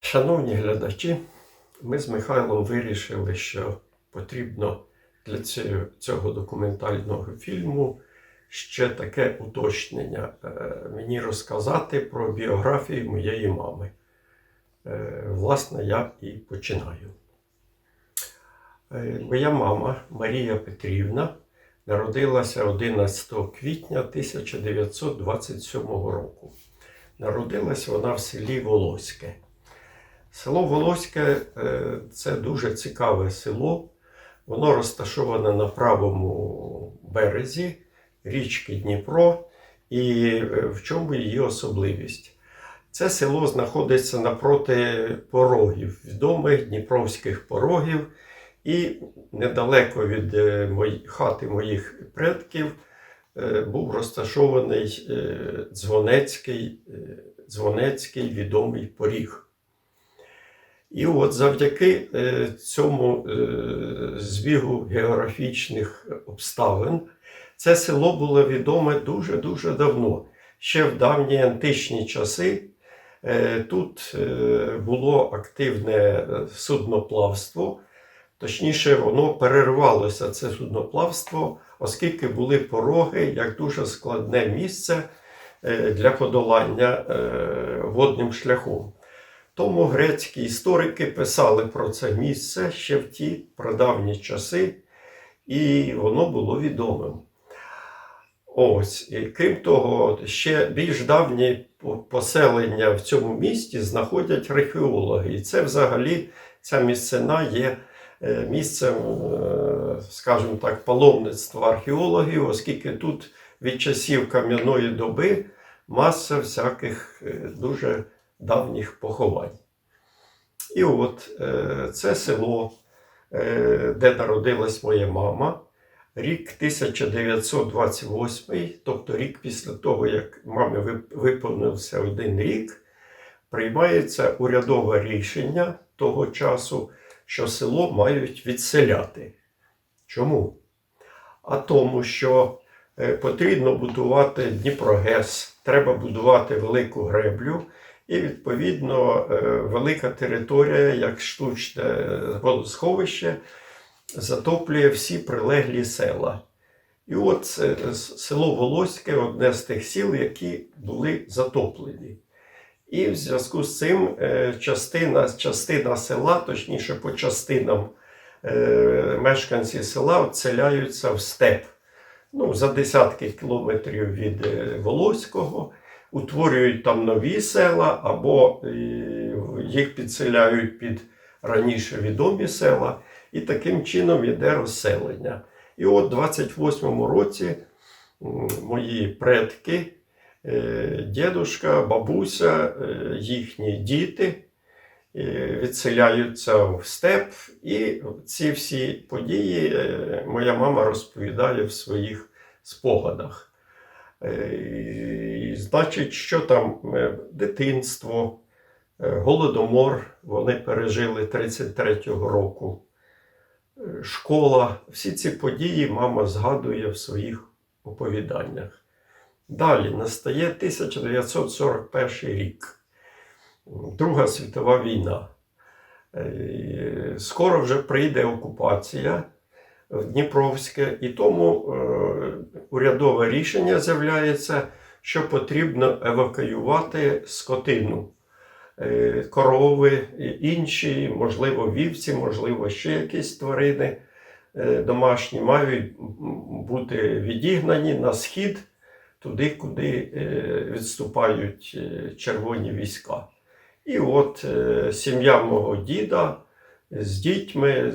Шановні глядачі, ми з Михайлом вирішили, що потрібно для цього, документального фільму ще таке уточнення. Е, Мені розказати про біографію моєї мами. Е, Власне, я і починаю. Е, Моя мама Марія Петрівна народилася 11 квітня 1927 року. Народилась вона в селі Волоське. Село Волоське е, це дуже цікаве село. Воно розташоване на правому березі річки Дніпро. І е, в чому її особливість? Це село знаходиться напроти порогів, відомих дніпровських порогів, і недалеко від е, хати моїх предків був розташований дзвонецький, дзвонецький відомий поріг. І от завдяки е, цьому е, збігу географічних обставин це село було відоме дуже-дуже давно. Ще в давні античні часи е, тут було активне судноплавство, точніше, воно перервалося, це судноплавство, оскільки були пороги як дуже складне місце для подолання водним шляхом. Тому грецькі історики писали про це місце ще в ті прадавні часи, і воно було відомим. Ось, і крім того, ще більш давні поселення в цьому місті знаходять археологи. І це взагалі ця місцина є е, місцем, е, скажімо так, паломництва археологів, оскільки тут від часів кам'яної доби маса всяких е, дуже давніх поховань. І от е, це село, е, де народилась моя мама, рік 1928, тобто рік після того, як мамі виповнився один рік, приймається урядове рішення того часу, що село мають відселяти. Чому? А тому, що е, потрібно будувати Дніпрогес, треба будувати велику греблю, і, відповідно, е, велика територія, як штучне водосховище, затоплює всі прилеглі села. І от це село Волоське одне з тих сіл, які були затоплені. І в зв'язку з цим е, частина, частина села, точніше по частинам е, мешканці села вселяються в степ. Ну, за десятки кілометрів від е, Волоського, утворюють там нові села, або е, їх підселяють під раніше відомі села, і таким чином йде розселення. І от у 28-му році мої предки, е, дідушка, бабуся, е, їхні діти відселяються в степ, і ці всі події моя мама розповідає в своїх спогадах. Е, і, Значить, що там е, дитинство, е, голодомор вони пережили 33-го року. Школа, всі ці події мама згадує в своїх оповіданнях. Далі настає 1941 рік, Друга світова війна. Скоро вже прийде окупація Дніпровське, і тому е, урядове рішення з'являється, що потрібно евакуювати скотину. Е, Корови, інші, можливо, вівці, можливо, ще якісь тварини е, домашні мають бути відігнані на схід, туди, куди е, відступають е, червоні війська. І от е, сім'я мого діда з дітьми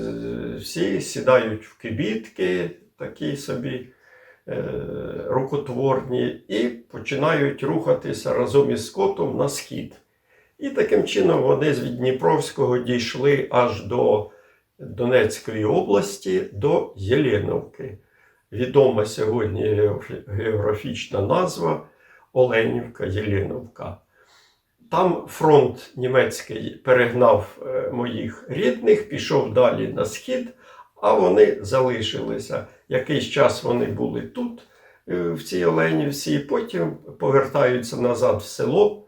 всі сідають в кибітки, такі собі е, рукотворні, і починають рухатися разом із скотом на схід. І таким чином вони з Дніпровського дійшли аж до Донецької області, до Єленовки. Відома сьогодні географічна назва Оленівка Єленовка. Там фронт німецький перегнав е, моїх рідних, пішов далі на схід, а вони залишилися. Якийсь час вони були тут, е, в цій Оленівці, потім повертаються назад в село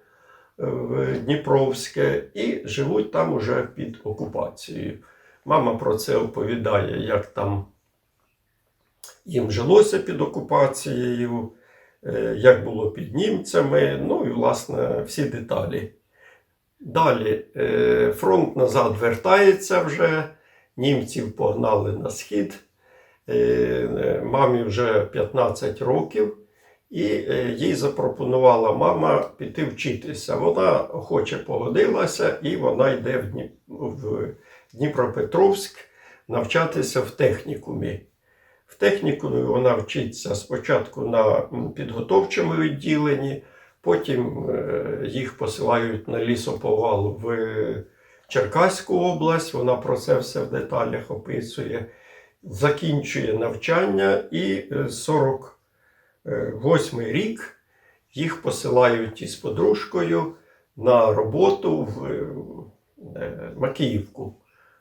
в Дніпровське і живуть там уже під окупацією. Мама про це оповідає, як там їм жилося під окупацією, е, як було під німцями, ну і, власне, всі деталі. Далі е, фронт назад вертається вже, німців погнали на схід. Е, Мамі вже 15 років, і е, їй запропонувала мама піти вчитися. Вона охоче погодилася, і вона йде в Дніпропетровськ навчатися в технікумі. В технікумі вона вчиться спочатку на підготовчому відділенні, потім е, їх посилають на лісоповал в Черкаську область. Вона про це все в деталях описує. Закінчує навчання і е, 48 рік їх посилають із подружкою на роботу в е, Макіївку.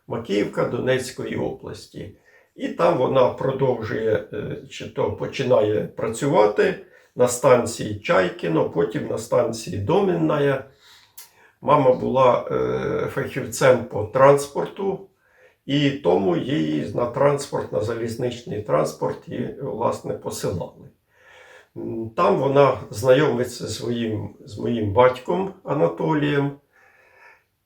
Макіївка Донецької області. І там вона продовжує е, чи то починає працювати на станції Чайкіно, потім на станції Домінная. Мама була е, фахівцем по транспорту, і тому її на транспорт, на залізничний транспорт її, власне, посилали. Там вона знайомиться своїм, з моїм батьком Анатолієм.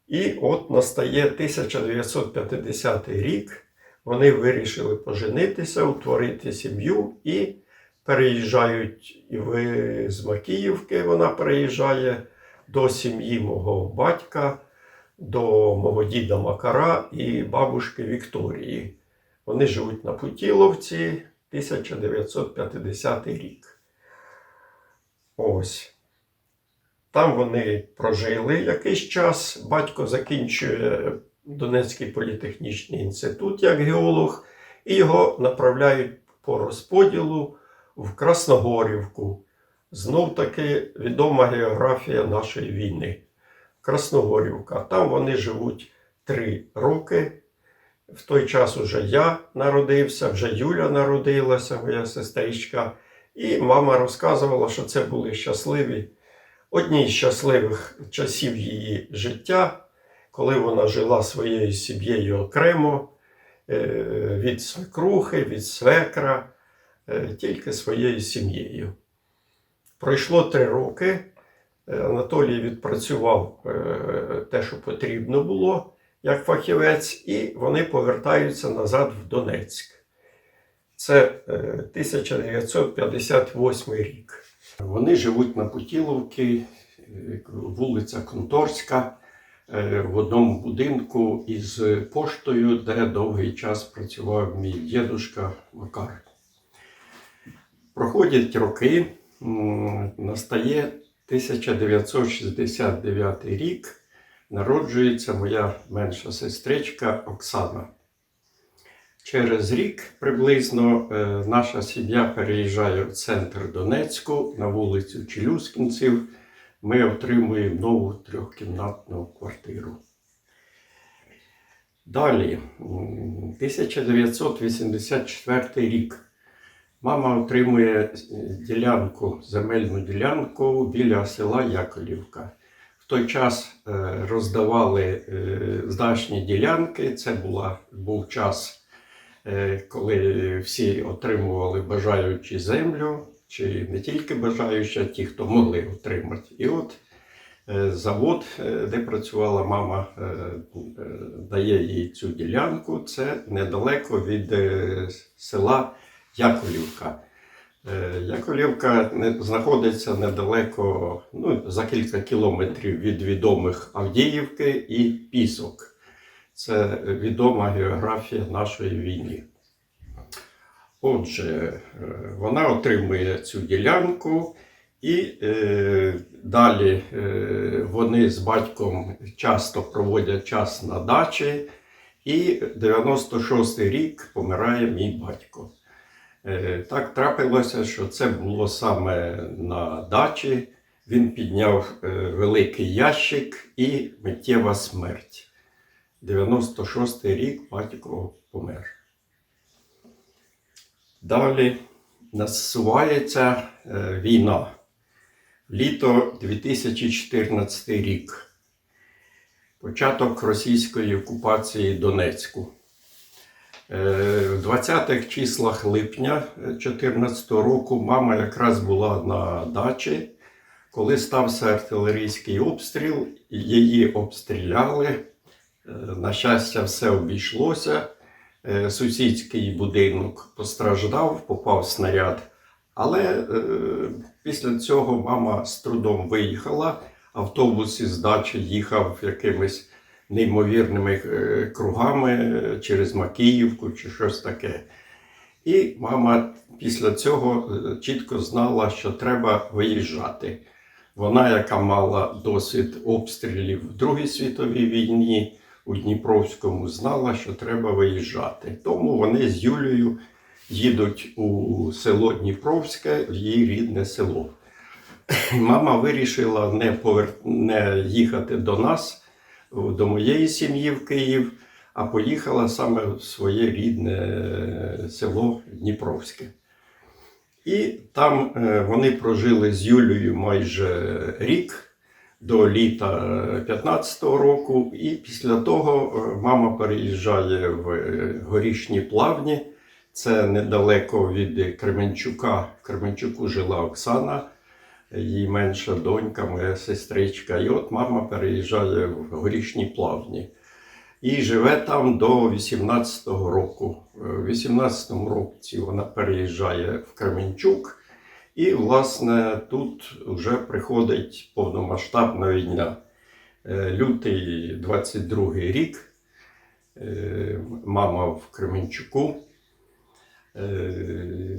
І от настає 1950 рік. Вони вирішили поженитися, утворити сім'ю і переїжджають з Макіївки. Вона переїжджає до сім'ї мого батька, до мого діда Макара і бабушки Вікторії. Вони живуть на Путіловці 1950 рік. Ось. Там вони прожили якийсь час. Батько закінчує Донецький політехнічний інститут як геолог, і його направляють по розподілу в Красногорівку. Знов таки відома географія нашої війни. Красногорівка. Там вони живуть три роки. В той час уже я народився, вже Юля народилася, моя сестричка. І мама розказувала, що це були щасливі, одні з щасливих часів її життя, коли вона жила своєю сім'єю окремо е, від свекрухи, від свекра, е, тільки своєю сім'єю. Пройшло три роки. Е, Анатолій відпрацював те, що потрібно було як фахівець, і вони повертаються назад в Донецьк. Це е, 1958 рік. Вони живуть на Путіловці, вулиця Конторська, в одному будинку із поштою, де довгий час працював мій дідушка Макар. Проходять роки, настає 1969 рік, народжується моя менша сестричка Оксана. Через рік приблизно е, наша сім'я переїжджає в центр Донецьку на вулицю Челюскінців. Ми отримуємо нову трьохкімнатну квартиру. Далі, 1984 рік. Мама отримує ділянку, земельну ділянку біля села Яковлівка. В той час е, роздавали е, здачні ділянки. Це була, був час, е, коли всі отримували бажаючі землю, чи не тільки бажаючі, а ті, хто могли отримати. І от е, завод, е, де працювала мама, е, дає їй цю ділянку. Це недалеко від села Яковлівка. Яковлівка знаходиться недалеко, ну, за кілька кілометрів від відомих Авдіївки і Пісок. Це відома географія нашої війни. Отже, е, вона отримує цю ділянку, і е, далі е, вони з батьком часто проводять час на дачі. І 96-й рік помирає мій батько. Е, Так трапилося, що це було саме на дачі. Він підняв е, великий ящик і миттєва смерть. 96-й рік батько помер. Далі насувається е, війна. Літо 2014 рік. Початок російської окупації Донецьку. Е, В 20-х числах липня 2014 року мама якраз була на дачі, коли стався артилерійський обстріл, її обстріляли. Е, На щастя, все обійшлося. Е, Сусідський будинок постраждав, попав снаряд. Але е, після цього мама з трудом виїхала. Автобус із дачі їхав якимись неймовірними е, кругами е, через Макіївку чи щось таке. І мама після цього чітко знала, що треба виїжджати. Вона, яка мала досвід обстрілів в Другій світовій війні у Дніпровському, знала, що треба виїжджати. Тому вони з Юлією їдуть у село Дніпровське, в її рідне село. Мама вирішила не, повер... не їхати до нас, до моєї сім'ї в Київ, а поїхала саме в своє рідне е, село Дніпровське. І там е, вони прожили з Юлією майже рік до літа 15-го року, і після того е, мама переїжджає в е, горішні плавні. Це недалеко від Кременчука. В Кременчуку жила Оксана, її менша донька, моя сестричка. І от мама переїжджає в горішні плавні. І живе там до 18-го року. Е, В 18-му році вона переїжджає в Кременчук. І, власне, тут вже приходить повномасштабна війна. Е, Лютий 22-й рік. Е, Мама в Кременчуку. Е,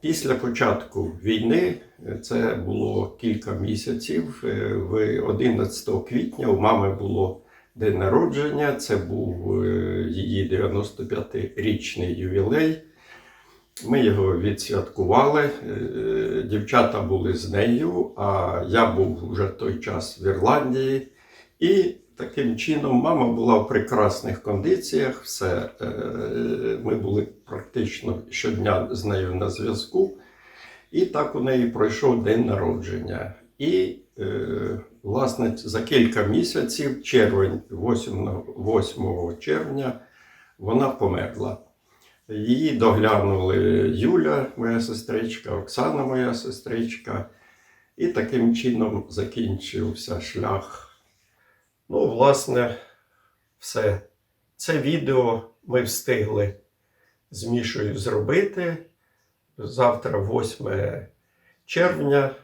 Після початку війни, це було кілька місяців. е, В 11 квітня у мами було день народження. Це був її 95-річний ювілей. Ми його відсвяткували. Е, Дівчата були з нею, а я був вже той час в Ірландії. І таким чином мама була в прекрасних кондиціях. Все, е, ми були практично щодня з нею на зв'язку. І так у неї пройшов день народження. І, е, власне, за кілька місяців, червень, 8, 8 червня, вона померла. Її доглянули Юля, моя сестричка, Оксана, моя сестричка. І таким чином закінчився шлях. Ну, власне, все. Це відео ми встигли з Мішою зробити. Завтра, 8 червня,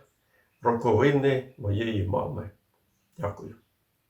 роковини моєї мами. Дякую.